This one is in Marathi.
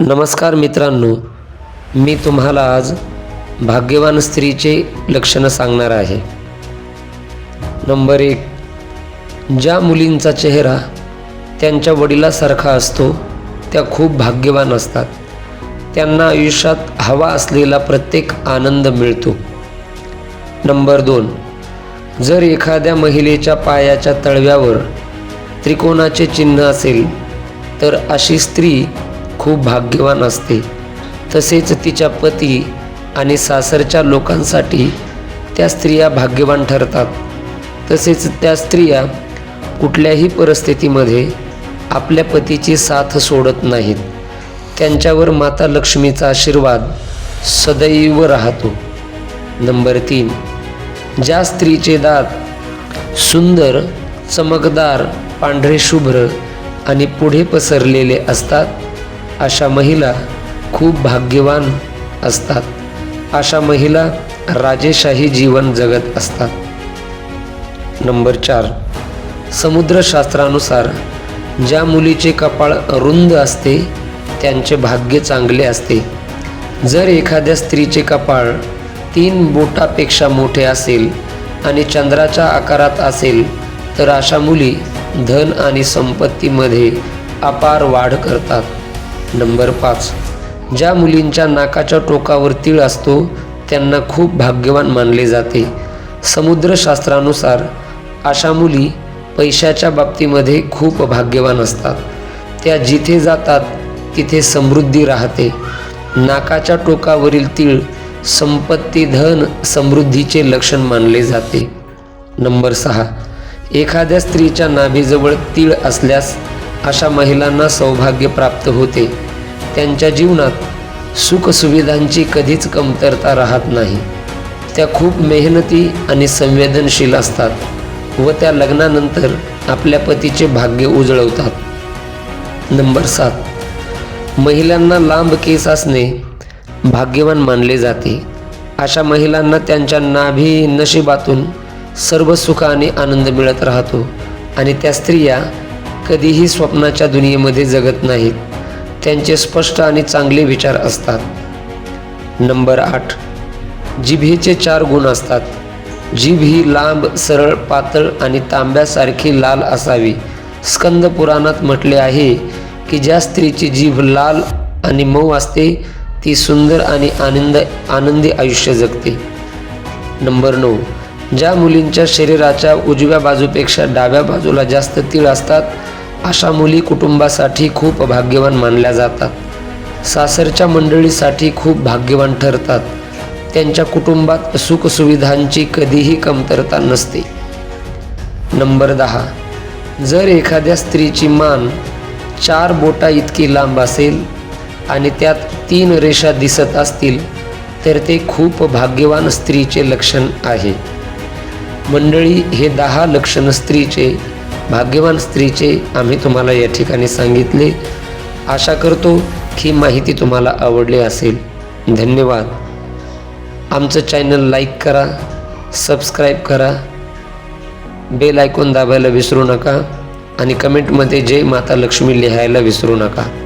नमस्कार मित्रांनो मी तुम्हाला आज भाग्यवान स्त्रीचे लक्षणं सांगणार आहे. नंबर एक ज्या मुलींचा चेहरा त्यांच्या वडिलासारखा असतो त्या खूप भाग्यवान असतात. त्यांना आयुष्यात हवा असलेला प्रत्येक आनंद मिळतो. नंबर दोन जर एखाद्या महिलेच्या पायाच्या तळव्यावर त्रिकोणाचे चिन्ह असेल तर अशी स्त्री खूप भाग्यवान असते. तसेच तिच्या पती आणि सासरच्या लोकांसाठी त्या स्त्रिया भाग्यवान ठरतात. तसेच त्या स्त्रिया कुठल्याही परिस्थितीमध्ये आपल्या पतीची साथ सोडत नाहीत. त्यांच्यावर माता लक्ष्मीचा आशीर्वाद सदैव राहतो. नंबर तीन. ज्या स्त्रीचे दात सुंदर चमकदार पांढरे शुभ्र आणि पुढे पसरलेले असतात अशा महिला खूप भाग्यवान असतात. अशा महिला राजेशाही जीवन जगत असतात. नंबर चार. समुद्रशास्त्रानुसार ज्या मुलीचे कपाळ रुंद असते त्यांचे भाग्य चांगले असते. जर एखाद्या स्त्रीचे कपाळ तीन बोटापेक्षा मोठे असेल आणि चंद्राच्या आकारात असेल तर अशा मुली धन आणि संपत्तीमध्ये अपार वाढ करतात. नंबर पाच. ज्या मुलींच्या नाकाच्या टोकावर तीळ असतो त्यांना खूप भाग्यवान मानले जाते. समुद्रशास्त्रानुसार अशा मुली पैशाच्या बाबतीमध्ये खूप भाग्यवान असतात. त्या जिथे जातात तिथे समृद्धी राहते. नाकाच्या टोकावरील तीळ संपत्ती धन समृद्धीचे लक्षण मानले जाते. नंबर सहा. एखाद्या स्त्रीच्या नाभीजवळ तीळ असल्यास अशा महिलांना सौभाग्य प्राप्त होते. त्यांच्या जीवनात सुखसुविधांची कधीच कमतरता राहत नाही. त्या खूप मेहनती आणि संवेदनशील असतात व त्या लग्नानंतर आपल्या पतीचे भाग्य उजळवतात. नंबर सात. महिलांना लांब केस असणे भाग्यवान मानले जाते. अशा महिलांना त्यांच्या नाभी नशिबातून सर्व सुख आणि आनंद मिळत राहतो आणि त्या स्त्रिया कधीही स्वप्नाच्या दुनियेमध्ये जगत नाहीत. त्यांचे स्पष्ट आणि चांगले विचार असतात. नंबर आठ. जिभेचे चार गुण असतात. जीभ ही लांब सरळ पातळ आणि तांब्यासारखी लाल असावी. स्कंद पुराणात म्हटले आहे की ज्या स्त्रीची जीभ लाल आणि मऊ असते ती सुंदर आणि आनंद आनंदी आयुष्य जगते. नंबर नऊ. ज्या मुलींच्या शरीराच्या उजव्या बाजूपेक्षा डाव्या बाजूला जास्त तीळ असतात अशा मुली कुटुंबासाठी खूप भाग्यवान मानल्या जातात. सासरच्या मंडळीसाठी खूप भाग्यवान ठरतात. त्यांच्या कुटुंबात सुखसुविधांची कधीही कमतरता नसते. नंबर दहा. जर एखाद्या स्त्रीची मान चार बोटा इतकी लांब असेल आणि त्यात तीन रेषा दिसत असतील तर ते खूप भाग्यवान स्त्रीचे लक्षण आहे. मंडळी हे दहा लक्षण स्त्रीचे भाग्यवान स्त्रीचे आम्ही तुम्हाला या ठिकाणी सांगितले. आशा करतो की माहिती तुम्हाला आवडली असेल. धन्यवाद. आमचं चॅनल लाईक करा सबस्क्राईब करा. बेल ऐकून दाबायला विसरू नका आणि कमेंटमध्ये जय माता लक्ष्मी लिहायला विसरू नका.